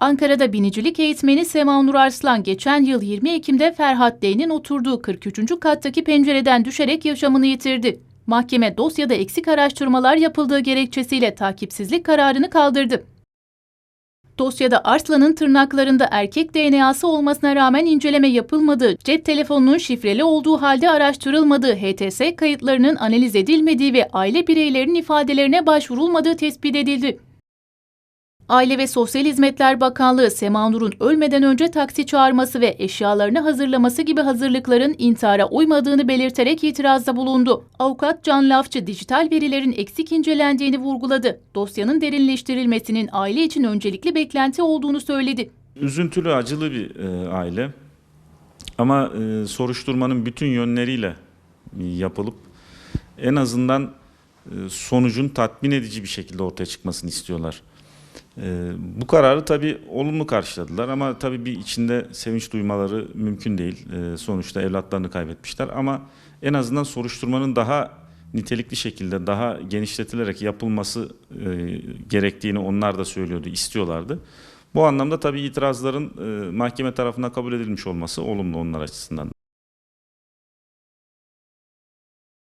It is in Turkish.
Ankara'da binicilik eğitmeni Sema Nur Arslan geçen yıl 20 Ekim'de Ferhat D'nin oturduğu 43. kattaki pencereden düşerek yaşamını yitirdi. Mahkeme dosyada eksik araştırmalar yapıldığı gerekçesiyle takipsizlik kararını kaldırdı. Dosyada Arslan'ın tırnaklarında erkek DNA'sı olmasına rağmen inceleme yapılmadığı, cep telefonunun şifreli olduğu halde araştırılmadığı, HTS kayıtlarının analiz edilmediği ve aile bireylerinin ifadelerine başvurulmadığı tespit edildi. Aile ve Sosyal Hizmetler Bakanlığı Sema Nur'un ölmeden önce taksi çağırması ve eşyalarını hazırlaması gibi hazırlıkların intihara uymadığını belirterek itirazda bulundu. Avukat Can Lafçı dijital verilerin eksik incelendiğini vurguladı. Dosyanın derinleştirilmesinin aile için öncelikli beklenti olduğunu söyledi. Üzüntülü, acılı bir e, aile. Ama e, soruşturmanın bütün yönleriyle yapılıp en azından e, sonucun tatmin edici bir şekilde ortaya çıkmasını istiyorlar. E, bu kararı tabii olumlu karşıladılar ama tabii bir içinde sevinç duymaları mümkün değil. E, sonuçta evlatlarını kaybetmişler ama en azından soruşturmanın daha nitelikli şekilde daha genişletilerek yapılması e, gerektiğini onlar da söylüyordu, istiyorlardı. Bu anlamda tabii itirazların e, mahkeme tarafından kabul edilmiş olması olumlu onlar açısından.